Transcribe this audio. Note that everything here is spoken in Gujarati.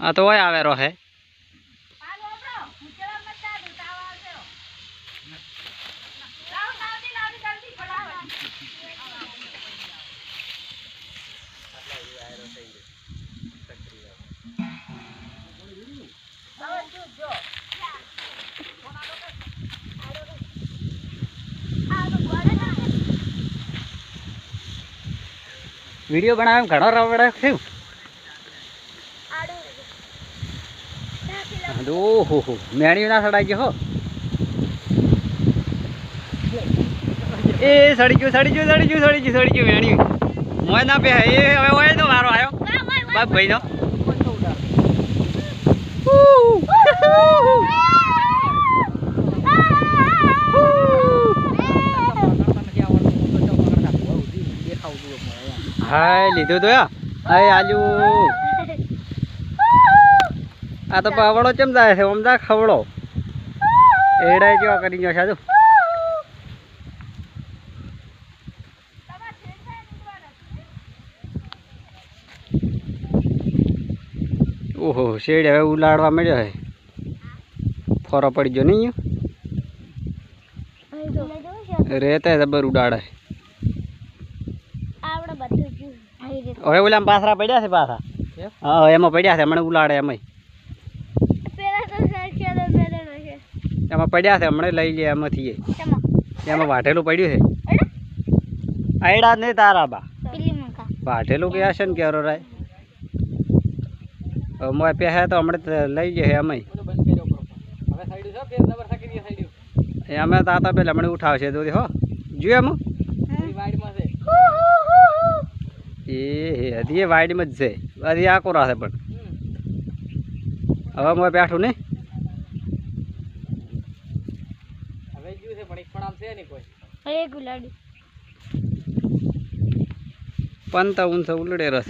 આ તો હોય આવેરો હે. વીડિયો બનાવે ઘણો રવડે થયું. ઓહો હો મેણી ના સડાઈ ગયો હો. એ સડી ગયું સડી ગયું સડી ગયું સડી ગયું સડી ગયું મેણી મોય ના પે એ હવે ઓય તો મારો આવ્યો. બાપ ભાઈ નો હાય લીધું તો હાય આલુ. આ તો પાવડો ચમ જાય છે? ઓમદા ખવડો. એડાય કેવા કરી ગયો સાધુ ઓહો શેડ હવે ઉલાડવા મળ્યો છે. ફોરો પડી ગયો નહીં રેતા જબર ઉડાડે આવડે બધું જ્યું આવી રીતે હવે ઓલામ પાથરા પડ્યા છે પાછા હા? એમાં પડ્યા છે હમણાં ઉલાડે એમાં છે. એમાં પડ્યા છે હમણાં લઈ લે એમાંથી. એમાં? વાઢેલું પડ્યું છે. આયડા નહીં તારા બા. વાઢેલું કે હશે ને કેરો રાય? હવે મોય પહે તો હમણાં લઈ એમાંય. એ અમે તાતા પેલા હમણાં ઉઠાવશે તો હો. જોયું એમાં? એ હજી એ વાઇડમાં જ છે. હજી આકો રાખે પણ. હવે હું બેઠું ને પંતા ઊંચા ઉલડે. રસ